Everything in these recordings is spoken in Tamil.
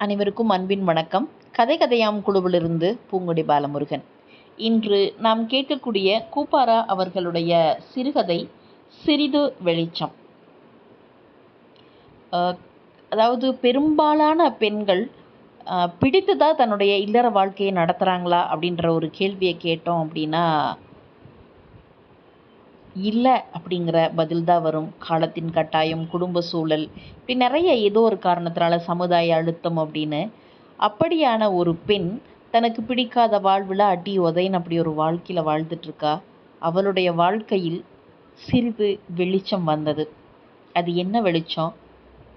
அனைவருக்கும் அன்பின் வணக்கம். கதை கதையாம் குழுவிலிருந்து பூங்குடி பாலமுருகன். இன்று நாம் கேட்கக்கூடிய கூப்பாரா அவர்களுடைய சிறுகதை சிறிது வெளிச்சம். அதாவது பெரும்பாலான பெண்கள் அஹ், தன்னுடைய இல்லற வாழ்க்கையை நடத்துகிறாங்களா அப்படின்ற ஒரு கேள்வியை கேட்டோம் அப்படின்னா இல்லை அப்படிங்கிற பதில் தான் வரும். காலத்தின் கட்டாயம் குடும்ப சூழல். இப்படி நிறைய ஏதோ ஒரு காரணத்தினால சமுதாய அழுத்தம் அப்படின்னு. அப்படியான ஒரு பெண் தனக்கு பிடிக்காத வாழ்வில் அடி உதைன்னு அப்படி ஒரு வாழ்க்கையில் வாழ்ந்துட்டு இருக்கா அவளுடைய வாழ்க்கையில் சிறிது வெளிச்சம் வந்தது. அது என்ன வெளிச்சம்?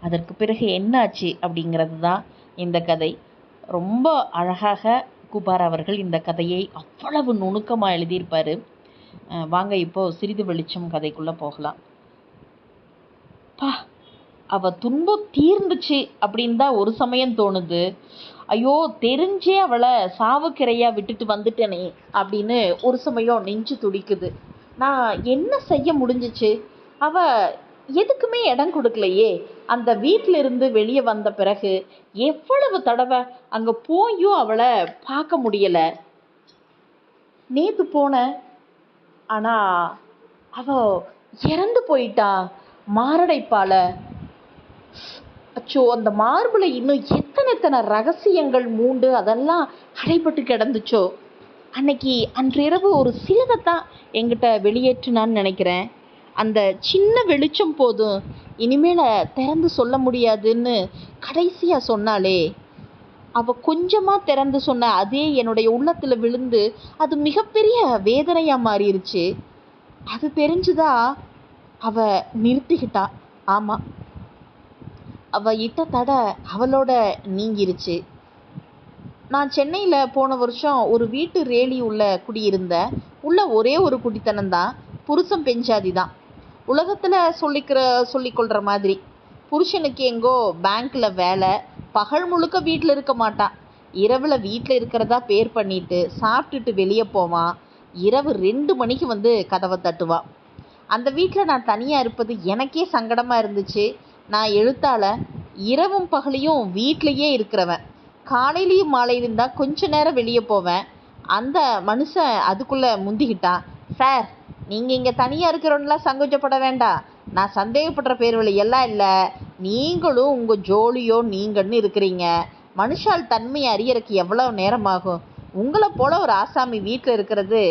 அதற்கு பிறகு என்னாச்சு அப்படிங்கிறது தான் இந்த கதை. ரொம்ப அழகாக குபார் அவர்கள் இந்த கதையை அவ்வளவு நுணுக்கமாக எழுதியிருப்பார். வாங்க இப்போ சிறிது வெளிச்சம் கதைக்குள்ள போகலாம். பா அவ துன்பம் தீர்ந்துச்சு அப்படின்னு தான் ஒரு சமயம் தோணுது. ஐயோ தெரிஞ்சே அவளை சாவுக்கிரையா விட்டுட்டு வந்துட்டேனே அப்படின்னு ஒரு சமயம் நெஞ்சு துடிக்குது. நான் என்ன செய்ய முடிஞ்சிச்சு? அவ எதுக்குமே இடம் கொடுக்கலையே. அந்த வீட்டில இருந்து வெளியே வந்த பிறகு எவ்வளவு தடவை அங்க போயும் அவளை பார்க்க முடியல. நேத்து போன ஆனா அவ இறந்து போயிட்டா மாரடைப்பால அச்சோ அந்த மார்புல இன்னும் எத்தனை எத்தனை ரகசியங்கள் மூண்டு அதெல்லாம் அடைபட்டு கிடந்துச்சோ. அன்னைக்கு அன்றிரவு ஒரு சிலதைத்தான் என்கிட்ட வெளியேற்றினான்னு நினைக்கிறேன். அந்த சின்ன வெளிச்சம் போதும். இனிமேல திறந்து சொல்ல முடியாதுன்னு கடைசியா சொன்னாளே. அவ கொஞ்சமா திறந்து சொன்ன அதே என்னுடைய உள்ளத்துல விழுந்து அது மிகப்பெரிய வேதனையா மாறிடுச்சு அது தெரிஞ்சுதா அவ நிறுத்திக்கிட்டா? ஆமா. அவ இட்ட தடை அவளோட நீங்கிருச்சு. நான் சென்னையில் போன வருஷம் ஒரு வீட்டு ரேலி உள்ள குடியிருந்தேன் உள்ள ஒரே ஒரு குடித்தனம்தான் புருஷன் பெஞ்சாதி தான். உலகத்தில் சொல்லிக்கிற சொல்லிக்கொள்கிற மாதிரி. புருஷனுக்கு எங்கோ பேங்க்கில் வேலை பகல் முழுக்க வீட்டில் இருக்க மாட்டான் இரவில் வீட்டில் இருக்கிறதா பேர் பண்ணிட்டு சாப்பிட்டுட்டு வெளியே போவான் இரவு ரெண்டு மணிக்கு வந்து கதவை தட்டுவான் அந்த வீட்டில் நான் தனியாக இருப்பது எனக்கே சங்கடமாக இருந்துச்சு. நான் எழுத்தால இரவும் பகலையும் வீட்லேயே இருக்கிறவன். காலையிலையும் மாலையிலும் தான் கொஞ்ச நேரம் வெளியே போவேன். அந்த மனுஷன் அதுக்குள்ளே முந்திக்கிட்டான் சார் நீங்கள் இங்கே தனியாக இருக்கிறவன்லாம் சங்கோச்சப்பட வேண்டாம். நான் சந்தேகப்படுற பேர்வழி எல்லாம் இல்லை. நீங்களும் உங்கள் ஜோலியோ நீங்கள்னு இருக்கிறீங்க. மனுஷால் தன்மையை அறியறதுக்கு எவ்வளோ நேரம் ஆகும் உங்களை போல ஒரு ஆசாமி வீட்டில் இருக்கிறது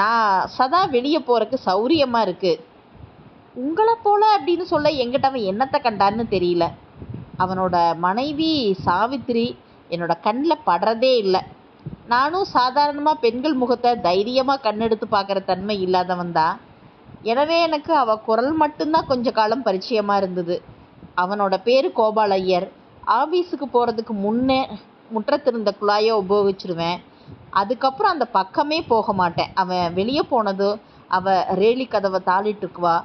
நான் சதா வெளியே போகிறக்கு சௌரியமாக இருக்குது உங்களை போல அப்படின்னு சொல்ல எங்கிட்ட அவன் என்னத்தை கண்டான்னு தெரியல. அவனோட மனைவி சாவித்திரி என்னோட கண்ணில் படுறதே இல்லை. நானும் சாதாரணமாக பெண்கள் முகத்தை தைரியமாக கண்ணெடுத்து பார்க்குற தன்மை இல்லாதவன் தான். எனவே எனக்கு அவள் குரல் மட்டும்தான் கொஞ்ச காலம் பரிச்சயமாக இருந்தது. அவனோட பேர் கோபாலையர் ஆஃபீஸுக்கு போகிறதுக்கு முன்னே முற்றத்திருந்த குழாயை உபயோகிச்சிருவேன். அதுக்கப்புறம் அந்த பக்கமே போக மாட்டேன். அவன் வெளியே போனதும் அவள் ரேலி கதவை தாளிட்டுக்குவா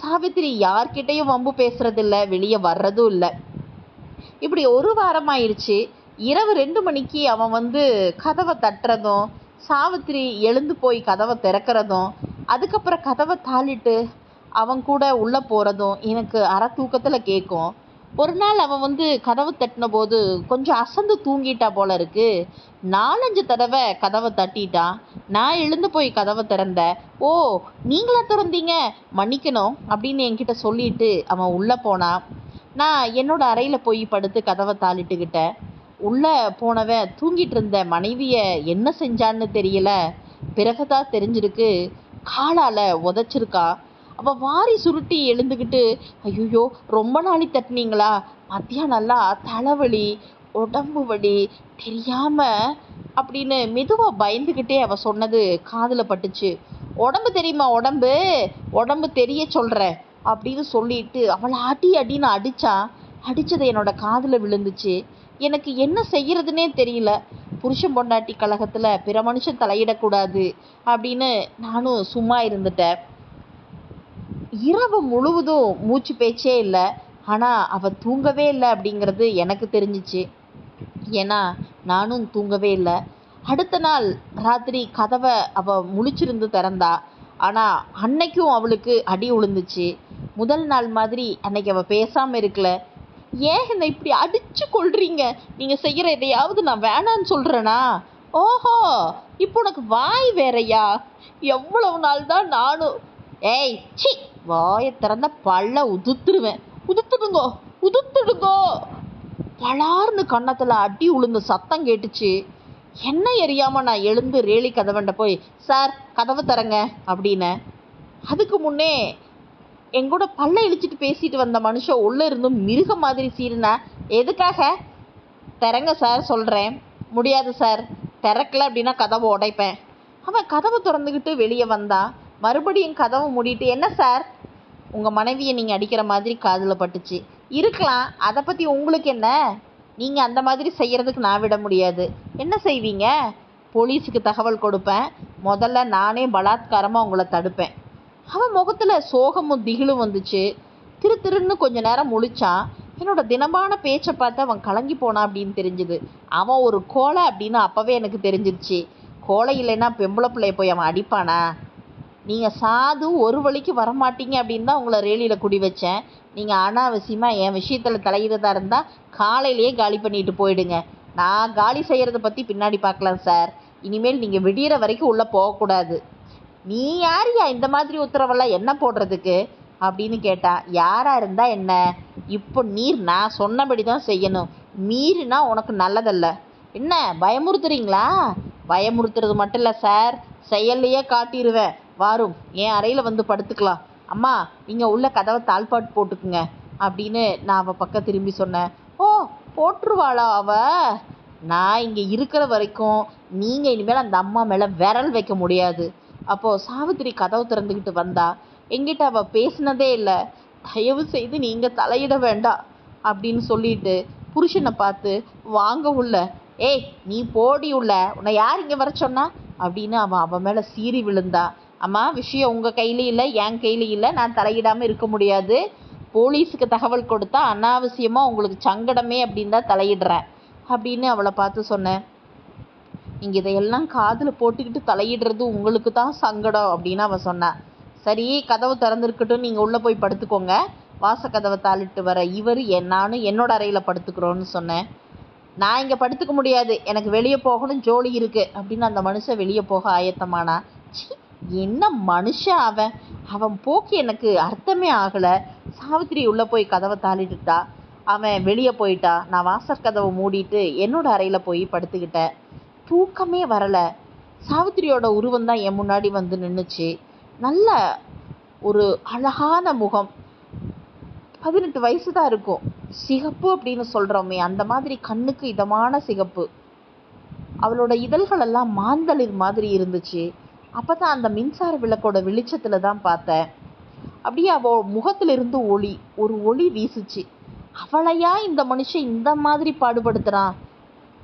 சாவித்திரி யார்கிட்டயும் வம்பு பேசுறதில்ல வெளியே வர்றதும் இல்லை. இப்படி ஒரு வாரம் ஆயிடுச்சு இரவு ரெண்டு மணிக்கு அவன் வந்து கதவை தட்டுறதும் சாவித்திரி எழுந்து போய் கதவை திறக்கிறதும் அதுக்கப்புறம் கதவை தாளிட்டு அவன் கூட உள்ளே போகிறதும் எனக்கு அரை தூக்கத்தில் கேட்கும் ஒரு நாள் அவன் வந்து கதவு தட்டின போது கொஞ்சம் அசந்து தூங்கிட்டா போல இருக்கு. நாலஞ்சு தடவை கதவை தட்டிட்டான் நான் எழுந்து போய் கதவை திறந்தேன். ஓ நீங்களா திறந்தீங்க? மன்னிக்கணும் அப்படின்னு என்கிட்ட சொல்லிட்டு அவன் உள்ளே போனான் நான் என்னோட அறையில் போய் படுத்து கதவை தாளிட்டுக்கிட்டேன். உள்ளே போனவன் தூங்கிட்டு இருந்த மனைவியை என்ன செஞ்சான்னு தெரியல. பிறகுதான் தெரிஞ்சிருக்கு. காலால் உதைச்சிருக்கா. அவள் வாரி சுருட்டி எழுந்துக்கிட்டு ஐயோ ரொம்ப நாளி தட்டினீங்களா? மத்தியானம் நல்லா தலைவலி உடம்பு வலி தெரியாம அப்படின்னு மெதுவாக பயந்துக்கிட்டே அவள் சொன்னது காதில் பட்டுச்சு. உடம்பு தெரியுமா உடம்பு? உடம்பு தெரிய சொல்கிறேன் அப்படின்னு சொல்லிட்டு அவளை அடி அடின்னு அடித்தா அடித்தது என்னோட காதில் விழுந்துச்சு. எனக்கு என்ன செய்கிறதுனே தெரியல. புருஷன் பொண்டாட்டி கழகத்தில் பிற மனுஷன் தலையிடக்கூடாது அப்படின்னு நானும் சும்மா இருந்துட்டேன். இரவு முழுவதும் மூச்சு பேச்சே இல்லை. ஆனால் அவள் தூங்கவே இல்லை அப்படிங்கிறது எனக்கு தெரிஞ்சிச்சு. ஏன்னா நானும் தூங்கவே இல்லை. அடுத்த நாள் ராத்திரி கதவை அவள் முழிச்சிருந்து திறந்தா. ஆனால் அன்னைக்கும் அவளுக்கு அடி விழுந்துச்சு முதல் நாள் மாதிரி அன்னைக்கு அவள் பேசாமல் இருக்கல. ஏன் என்னை இப்படி அடித்து கொள்றீங்க நீங்கள் செய்கிற எதையாவது நான் வேணான்னு சொல்கிறேனா ஓஹோ இப்போ உனக்கு வாய் வேறையா? எவ்வளவு நாள் தான் நானும் ஏய் சி வாயை திறந்த பல்ல உதுத்துருவேன் உதுத்துடுங்கோ உதுத்துடுங்கோ. பலார்னு கன்னத்தில் அடி உளுந்து சத்தம் கேட்டுச்சு. என்ன எரியாமல் நான் எழுந்து ரேலி கதவண்ட போய் சார் கதவை தரங்க அப்படின்னேன் அதுக்கு முன்னே எங்கூட பல்ல இழிச்சிட்டு பேசிட்டு வந்த மனுஷன் உள்ளே இருந்தும் மிருக மாதிரி சீருனா எதுக்காக? திறங்க சார் சொல்கிறேன் முடியாது சார். திறக்கல அப்படின்னா கதவை உடைப்பேன். அவன் கதவை திறந்துக்கிட்டு வெளியே வந்தான் மறுபடியும் கதவை மூடிட்டு என்ன சார் உங்கள் மனைவியை நீங்கள் அடிக்கிற மாதிரி காதில் பட்டுச்சு. இருக்கலாம். அதை பற்றி உங்களுக்கு என்ன? நீங்கள் அந்த மாதிரி செய்கிறதுக்கு நான் விட முடியாது. என்ன செய்வீங்க? போலீஸுக்கு தகவல் கொடுப்பேன். முதல்ல நானே பலாத்காரமாக உங்களை தடுப்பேன். அவன் முகத்தில் சோகமும் திகிலும் வந்துச்சு. திரு திருன்னு கொஞ்ச நேரம் முழிச்சான். என்னோட தினமான பேச்சை பார்த்து அவன் கலங்கி போனான் அப்படின்னு தெரிஞ்சுது. அவன் ஒரு கோலை அப்படின்னு அப்போவே எனக்கு தெரிஞ்சிருச்சு. கோலை இல்லைன்னா பெம்பளை பிள்ளைய போய் அவன் அடிப்பானா? நீங்கள் சாது ஒரு வழிக்கு வரமாட்டீங்க அப்படின்னு தான் உங்களை ரேலியில் குடி வச்சேன். நீங்கள் அனாவசியமாக என் விஷயத்தில் தலையிடுறதா இருந்தால் காலையிலேயே காலி பண்ணிட்டு போயிடுங்க. நான் காலி செய்கிறத பற்றி பின்னாடி பார்க்கலாம் சார். இனிமேல் நீங்கள் விடியிற வரைக்கும் உள்ளே போகக்கூடாது நீ யாரியா இந்த மாதிரி உத்தரவெல்லாம் என்ன போடுறதுக்கு? அப்படின்னு கேட்டா யாராக இருந்தால் என்ன? இப்போ நீர் நான் சொன்னபடி தான் செய்யணும். மீறினா உனக்கு நல்லதல்ல. என்ன பயமுறுத்துறீங்களா? பயமுறுத்துறது மட்டும் இல்லை சார். செயல்லையே காட்டிடுவேன் வாரும். என் அறையில் வந்து படுத்துக்கலாம். அம்மா நீங்கள் உள்ள கதவை தாழ்பாட்டு போட்டுக்குங்க அப்படின்னு நான் அவள் பக்கம் திரும்பி சொன்னேன். ஓ போட்டுருவாளா அவ? நான் இங்கே இருக்கிற வரைக்கும் நீங்கள் இனிமேல் அந்த அம்மா மேலே விரல் வைக்க முடியாது. அப்போது சாவித்திரி கதவு திறந்துக்கிட்டு வந்தா. எங்கிட்ட அவள் பேசினதே இல்லை. தயவு செய்து நீங்கள் தலையிட வேண்டாம் அப்படின்னு சொல்லிட்டு புருஷனை பார்த்து வாங்க உள்ள. ஏய் நீ போடி உள்ள. உன்னை யார் இங்கே வர சொன்னா? அப்படின்னு அவன் அவன் மேலே சீறி விழுந்தா. அம்மா விஷயம் உங்கள் கையில இல்லை என் கையில இல்லை நான் தலையிடாமல் இருக்க முடியாது. போலீஸுக்கு தகவல் கொடுத்தா அனாவசியமாக உங்களுக்கு சங்கடமே அப்படின்னு தான் தலையிடுறேன். அப்படின்னு அவளை பார்த்து சொன்னேன். நீங்கள் இதையெல்லாம் காதில் போட்டுக்கிட்டு தலையிடுறது உங்களுக்கு தான் சங்கடம் அப்படின்னு அவன் சொன்னான் சரி கதவு திறந்துருக்கட்டும் நீங்கள் உள்ளே போய் படுத்துக்கோங்க. வாசக்கதவை தாளிட்டு வர இவர் என் நானும் என்னோட அறையில் படுத்துக்கிறோன்னு சொன்னேன். நான் இங்கே படுத்துக்க முடியாது. எனக்கு வெளியே போகணும் ஜோலி இருக்குது அப்படின்னு அந்த மனுஷன் வெளியே போக ஆயத்தமானா. ச்சீ! என்ன மனுஷன் அவன்? அவன் போக்கு எனக்கு அர்த்தமே ஆகலை. சாவித்திரி உள்ளே போய் கதவை தாளிட்டுட்டா. அவன் வெளியே போயிட்டா. நான் வாசற் கதவை மூடிட்டு என்னோட அறையில் போய் படுத்துக்கிட்டேன். தூக்கமே வரலை. சாவித்திரியோட உருவம் தான் என் முன்னாடி வந்து நின்றுச்சு நல்ல ஒரு அழகான முகம். பதினெட்டு வயசு தான் இருக்கும். சிகப்பு அப்படின்னு சொல்கிறோமே அந்த மாதிரி கண்ணுக்கு இதமான சிகப்பு. அவளோட இதழ்கள் எல்லாம் மாந்தளிர் மாதிரி இருந்துச்சு. அப்போ தான் அந்த மின்சார விளக்கோட வெளிச்சத்தில் தான் பார்த்தேன். அப்படியே அவள் முகத்திலிருந்து ஒளி ஒரு ஒளி வீசுச்சு. அவளையா இந்த மனுஷன் இந்த மாதிரி பாடுபடுத்துகிறான்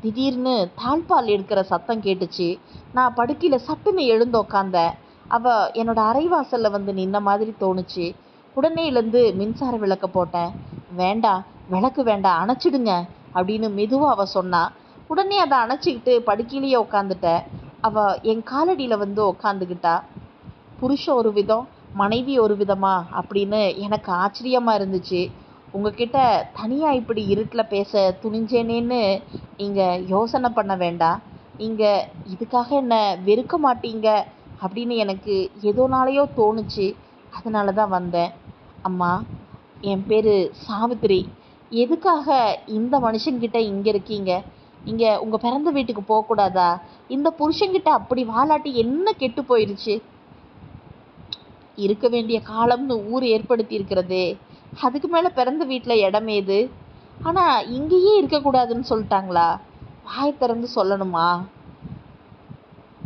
திடீர்னு தாழ்பால் எடுக்கிற சத்தம் கேட்டுச்சு. நான் படுக்கையில் சட்டுன்னு எழுந்து உக்காந்தேன். அவள் என்னோட அரைவாசலில் வந்து நின்ன மாதிரி தோணுச்சு. உடனே எழுந்து மின்சார விளக்க போட்டேன். வேண்டாம் விளக்கு வேண்டாம் அணைச்சிடுங்க அப்படின்னு மெதுவாக அவள் சொன்னா. உடனே அதை அணைச்சிக்கிட்டு படுக்கையிலேயே உட்காந்துட்டேன் அவள் என் காலடியில் வந்து உக்காந்துக்கிட்டா புருஷன் ஒரு விதம் மனைவி ஒரு விதமா? அப்படின்னு எனக்கு ஆச்சரியமாக இருந்துச்சு. உங்ககிட்ட தனியாக இப்படி இருட்டில் பேச துணிஞ்சேனேன்னு நீங்கள் யோசனை பண்ண வேண்டாம் நீங்கள் இதுக்காக என்னை வெறுக்க மாட்டீங்க? அப்படின்னு எனக்கு எதோனாலையோ தோணுச்சு. அதனால தான் வந்தேன். அம்மா என் பேர் சாவித்திரி. எதுக்காக இந்த மனுஷங்கிட்ட இங்கே இருக்கீங்க? இங்கே உங்கள் பிறந்த வீட்டுக்கு போகக்கூடாதா? இந்த புருஷங்கிட்ட அப்படி வாலாட்டி என்ன கெட்டு போயிடுச்சு இருக்க வேண்டிய காலம்னு ஊர் ஏற்படுத்தி இருக்கிறதே. அதுக்கு மேலே பிறந்த வீட்டில் இடம் ஏது? ஆனால் இங்கேயே இருக்கக்கூடாதுன்னு சொல்லிட்டாங்களா? வாய் திறந்து சொல்லணுமா?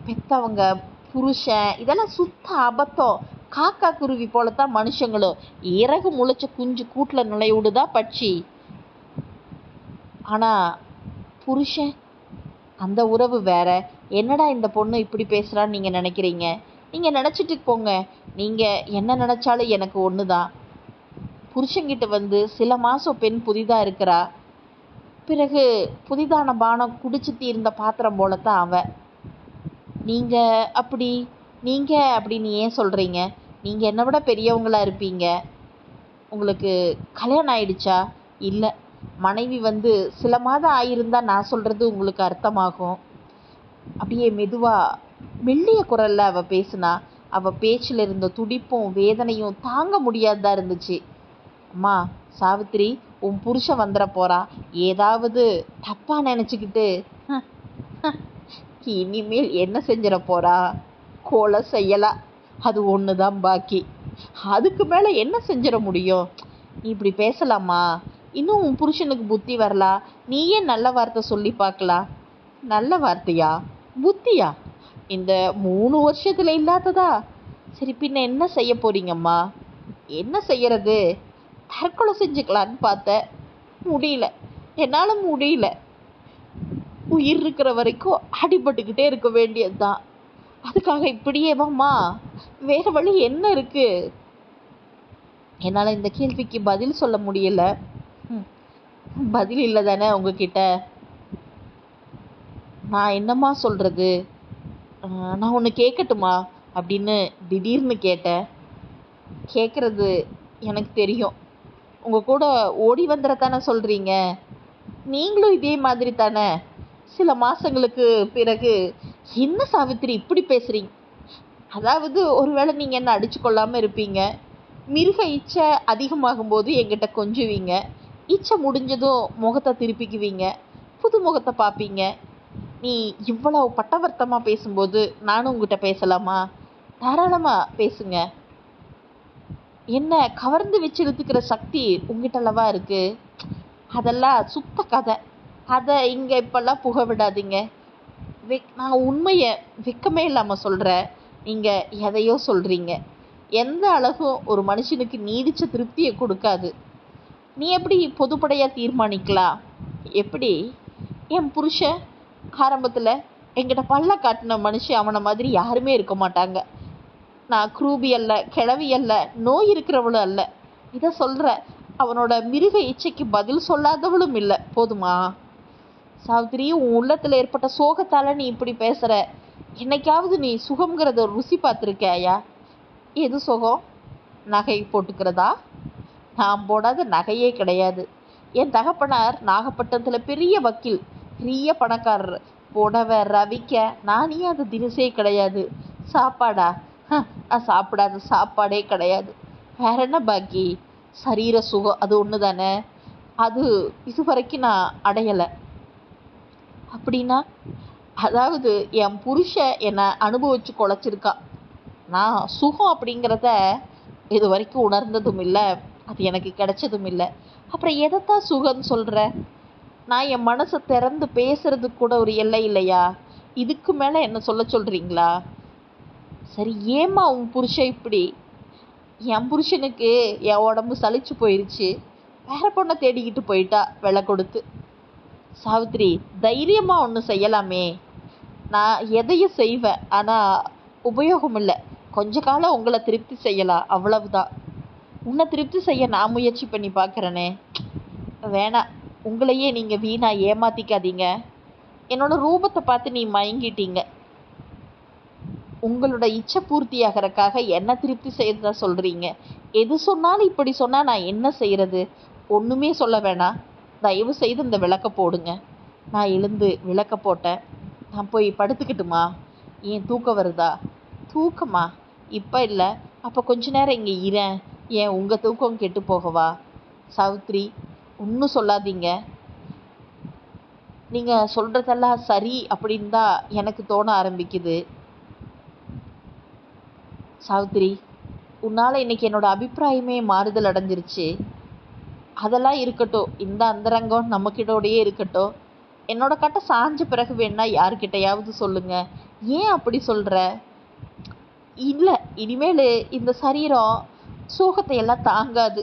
பெத்தவங்க புருஷன் இதெல்லாம் சுத்த அபத்தம். காக்கா குருவி போலத்தான் மனுஷங்களும். இறகு முளைச்ச குஞ்சு கூட்டில் நுழைவிடுதா பட்சி? ஆனால் புருஷன்? அந்த உறவு வேற. என்னடா இந்த பொண்ணு இப்படி பேசுகிறான்னு நீங்கள் நினைக்கிறீங்க? நீங்கள் நினச்சிட்டு போங்க. நீங்கள் என்ன நினச்சாலும் எனக்கு ஒன்று தான் புருஷன்கிட்ட வந்து சில மாதம் பெண் புதிதாக இருக்கிறா. பிறகு புதிதான பானம் குடிச்சு தீர்ந்த பாத்திரம் போலத்தான் அவன் நீங்கள் அப்படி நீங்கள் அப்படின்னு ஏன் சொல்கிறீங்க நீங்கள் என்னை விட பெரியவங்களாக இருப்பீங்க. உங்களுக்கு கல்யாணம் ஆயிடுச்சா? இல்லை. மனைவி வந்து சில மாதம் ஆயிருந்தா நான் சொல்கிறது உங்களுக்கு அர்த்தமாகும். அப்படியே மெதுவாக மெல்லிய குரலில் அவள் பேசுனா அவள் பேச்சில் இருந்த துடிப்பும் வேதனையும் தாங்க முடியாததா இருந்துச்சு. அம்மா சாவித்திரி உன் புருஷன் வந்துட போகிறான் ஏதாவது தப்பாக நினச்சிக்கிட்டு இனிமேல் என்ன செஞ்சிட போறா? கோலை செய்யலாம் அது ஒன்று தான் பாக்கி. அதுக்கு மேலே என்ன செஞ்சிட முடியும்? நீ இப்படி பேசலாமா? இன்னும் உன் புருஷனுக்கு புத்தி வரலா? நீயே நல்ல வார்த்தை சொல்லி பார்க்கலாம் நல்ல வார்த்தையா? புத்தியா? இந்த மூணு வருஷத்துல இல்லாததா? சரி பின்ன என்ன செய்ய போறீங்கம்மா? என்ன செய்யறது? தற்கொலை செஞ்சுக்கலான்னு பார்த்தேன். முடியல. என்னால் முடியல. உயிர் இருக்கிற வரைக்கும் அடிபட்டுக்கிட்டே இருக்க வேண்டியது தான் அதுக்காக இப்படியேவாம்மா? வேற வழி என்ன இருக்கு? என்னால் இந்த கேள்விக்கு பதில் சொல்ல முடியல. பதில் இல்லை தானே உங்ககிட்ட? நான் என்னம்மா சொல்கிறது நான் ஒன்று கேட்கட்டுமா அப்படின்னு திடீர்னு கேட்டேன். கேட்குறது எனக்கு தெரியும். உங்கள் கூட ஓடி வந்துடத்தானே சொல்கிறீங்க நீங்களும் இதே மாதிரி தானே? சில மாதங்களுக்கு பிறகு என்ன சாவித்திரி இப்படி பேசுகிறீங்க அதாவது ஒருவேளை நீங்கள் என்ன அடிச்சு கொள்ளாமல் இருப்பீங்க? மிருக இச்சை அதிகமாகும்போது எங்கிட்ட கொஞ்சுவீங்க. இச்சை முடிஞ்சதும் முகத்தை திருப்பிக்குவீங்க புது முகத்தை பார்ப்பீங்க. நீ இவ்வளவு பட்டவர்த்தமாக பேசும்போது நானும் உங்ககிட்ட பேசலாமா? தாராளமாக பேசுங்க. என்ன கவர்ந்து வச்சிருத்துக்கிற சக்தி உங்ககிட்ட அல்லவா இருக்கு? அதெல்லாம் சுத்த கதை. அதை இங்கே இப்பெல்லாம் புக விடாதீங்க. வெக் நான் உண்மையை வெக்கமே இல்லாமல் சொல்கிறேன் நீங்கள் எதையோ சொல்கிறீங்க எந்த அழகும் ஒரு மனுஷனுக்கு நீடிச்ச திருப்தியை கொடுக்காது. நீ எப்படி பொதுப்படையாக தீர்மானிக்கலாம் எப்படி? என் புருஷன் ஆரம்பத்தில் என்கிட்ட பல்ல காட்டின மனுஷன் அவனை மாதிரி யாருமே இருக்க மாட்டாங்க. நான் குரூபி அல்ல கிழவி அல்ல நோய் இருக்கிறவளும் அல்ல. இதை சொல்கிற அவனோட மிருக இச்சைக்கு பதில் சொல்லாதவளும் இல்லை. போதுமா? சாவித்திரி உன் உள்ளத்தில் ஏற்பட்ட சோகத்தால் நீ இப்படி பேசுகிற என்னைக்காவது நீ சுகம்ங்கிறத ருசி பார்த்துருக்கியா எது சுகம்? நகை போட்டுக்கிறதா? நான் போடாத நகையே கிடையாது. என் தகப்பனார் நாகப்பட்டினத்தில் பெரிய வக்கீல் பெரிய பணக்காரர். புடவை ரவிக்க நானே அது தினசே கிடையாது. சாப்பாடா? ஹ, நான் சாப்பிடாத சாப்பாடே கிடையாது. வேற என்ன பாக்கி? சரீர சுகம் அது ஒன்று தானே அது இது வரைக்கும் நான் அடையலை. அப்படின்னா அதாவது என் புருஷன் என்னை அனுபவிச்சு குலைச்சிருக்கான் நான் சுகம் அப்படிங்கிறத இது வரைக்கும் உணர்ந்ததும் இல்லை. அது எனக்கு கிடைச்சதும் இல்லை. அப்புறம் எதைத்தான் சுகம்னு சொல்கிற நான் என் மனசை திறந்து பேசுறதுக்கு கூட ஒரு எல்லை இல்லையா? இதுக்கு மேலே என்ன சொல்ல சொல்கிறீங்களா சரி ஏம்மா உன் புருஷன் இப்படி? என் புருஷனுக்கு என் உடம்பு சளிச்சு போயிருச்சு. வேற பொண்ணை தேடிக்கிட்டு போயிட்டா விலை கொடுத்து. சாவித்ரி தைரியமாக ஒன்று செய்யலாமே. நான் எதையும் செய்வேன் ஆனால் உபயோகம் இல்லை கொஞ்ச காலம் உங்களை திருப்தி செய்யலாம் அவ்வளவுதான். உன்னை திருப்தி செய்ய நான் முயற்சி பண்ணி பார்க்குறேனே. வேணாம் உங்களையே நீங்கள் வீணாக ஏமாத்திக்காதீங்க. என்னோட ரூபத்தை பார்த்து நீ மயங்கிட்டீங்க. உங்களோட இச்சை பூர்த்தியாகிறக்காக என்ன திருப்தி செய்யறதா சொல்கிறீங்க எது சொன்னாலும் இப்படி சொன்னால் நான் என்ன செய்கிறது ஒன்றுமே சொல்ல வேணாம் தயவு செய்து இந்த விளக்க போடுங்க. நான் எழுந்து விளக்க போட்டேன். நான் போய் படுத்துக்கிட்டுமா? ஏன் தூக்கம் வருதா? தூக்கமா? இப்போ இல்லை. அப்போ கொஞ்ச நேரம் இங்கே இரேன் ஏன் உங்கள் தூக்கம் கெட்டு போகவா? சாவித்ரி ஒன்றும் சொல்லாதீங்க. நீங்கள் சொல்கிறதெல்லாம் சரி அப்படின்னு தான் எனக்கு தோண ஆரம்பிக்குது. சாவித்ரி உன்னால் இன்னைக்கு என்னோடய அபிப்பிராயமே மாறுதல் அடைஞ்சிருச்சு. அதெல்லாம் இருக்கட்டும். இந்த அந்தரங்கம் நம்மக்கிட்டோடையே இருக்கட்டும். என்னோட கட்டை சாஞ்ச பிறகு வேணா யார்கிட்டையாவது சொல்லுங்க. ஏன் அப்படி சொல்கிற இல்லை இனிமேல் இந்த சரீரம் சோகத்தை எல்லாம் தாங்காது.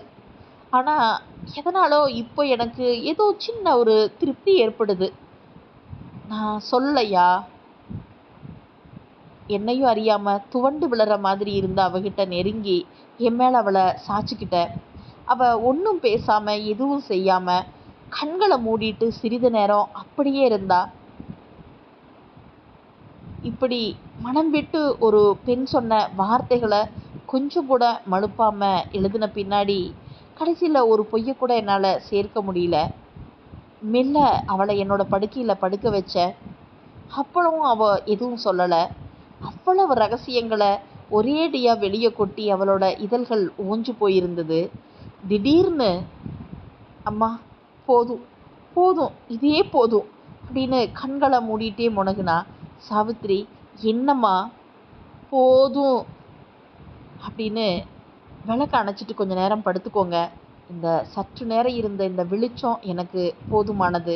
ஆனால் எதனாலோ இப்போ எனக்கு ஏதோ சின்ன ஒரு திருப்தி ஏற்படுது. நான் சொல்லலையா? என்னையும் அறியாம துவண்டு விழற மாதிரி இருந்த அவகிட்ட நெருங்கி என் மேல அவளை சாய்ச்சிக்கிட்டேன் அவ ஒன்றும் பேசாம எதுவும் செய்யாம கண்களை மூடிட்டு சிறிது நேரம் அப்படியே இருந்தா. இப்படி மனம் விட்டு ஒரு பெண் சொன்ன வார்த்தைகளை கொஞ்சம் கூட மழுப்பாம எழுதின பின்னாடி கடைசியில் ஒரு பொய்யை கூட என்னால் சேர்க்க முடியல. மெல்ல அவளை என்னோட படுக்கையில் படுக்க வச்சேன் அப்பளவும் அவள் எதுவும் சொல்லலை. அவ்வளவு ரகசியங்களை ஒரேடியாக வெளியே கொட்டி அவளோட இதழ்கள் ஓஞ்சு போயிருந்தது. திடீர்னு அம்மா போதும் போதும் இதே போதும் அப்படின்னு கண்களை மூடிட்டே முணகுனா சாவித்ரி என்னம்மா? போதும் அப்படின்னு விளக்க அணைச்சிட்டு கொஞ்ச நேரம் படுத்துக்கோங்க. இந்த சற்று நேரம் இருந்த இந்த வெளிச்சம் எனக்கு போதுமானது.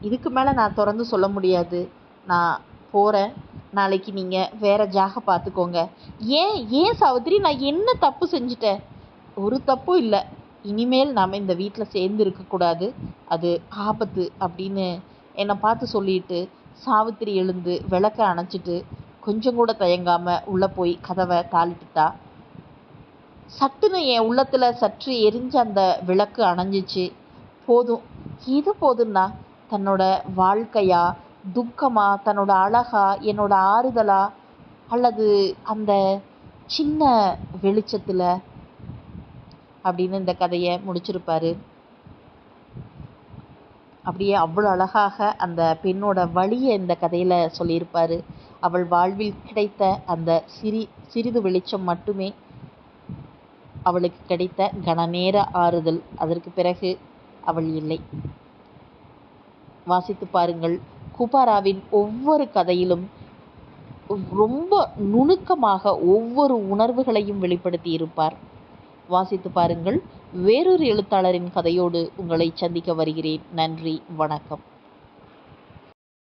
இதுக்கு மேலே நான் திறந்து சொல்ல முடியாது. நான் போகிறேன் நாளைக்கு நீங்கள் வேற ஜாக பார்த்துக்கோங்க ஏன்? ஏன் சாவித்திரி? நான் என்ன தப்பு செஞ்சுட்டேன்? ஒரு தப்பும் இல்லை. இனிமேல் நாம் இந்த வீட்டில் சேர்ந்து இருக்கக்கூடாது அது ஆபத்து அப்படின்னு என்னை பார்த்து சொல்லிட்டு சாவித்திரி எழுந்து விளக்க அணைச்சிட்டு கொஞ்சம் கூட தயங்காமல் உள்ளே போய் கதவை தாளிட்டுட்டா. சட்டுன்னு என் உள்ளத்தில் சற்று எரிஞ்ச அந்த விளக்கு அணைஞ்சிச்சு. போதும். இது போதும்னா தன்னோட வாழ்க்கையா துக்கமா தன்னோட அழகா என்னோட ஆறுதலா அல்லது அந்த சின்ன வெளிச்சத்தில்? அப்படின்னு இந்த கதையை முடிச்சிருப்பாரு. அப்படியே அவ்வளோ அழகாக அந்த பெண்ணோட வழியை இந்த கதையில் சொல்லியிருப்பாரு. அவள் வாழ்வில் கிடைத்த அந்த சிறி சிறிது வெளிச்சம் மட்டுமே அவளுக்கு கிடைத்த கனநேர ஆறுதல். அதற்கு பிறகு அவள் இல்லை. வாசித்து பாருங்கள். குபாராவின் ஒவ்வொரு கதையிலும் ரொம்ப நுணுக்கமாக ஒவ்வொரு உணர்வுகளையும் வெளிப்படுத்தி இருப்பார். வாசித்து பாருங்கள். வேறொரு எழுத்தாளரின் கதையோடு உங்களை சந்திக்க வருகிறேன். நன்றி. வணக்கம்.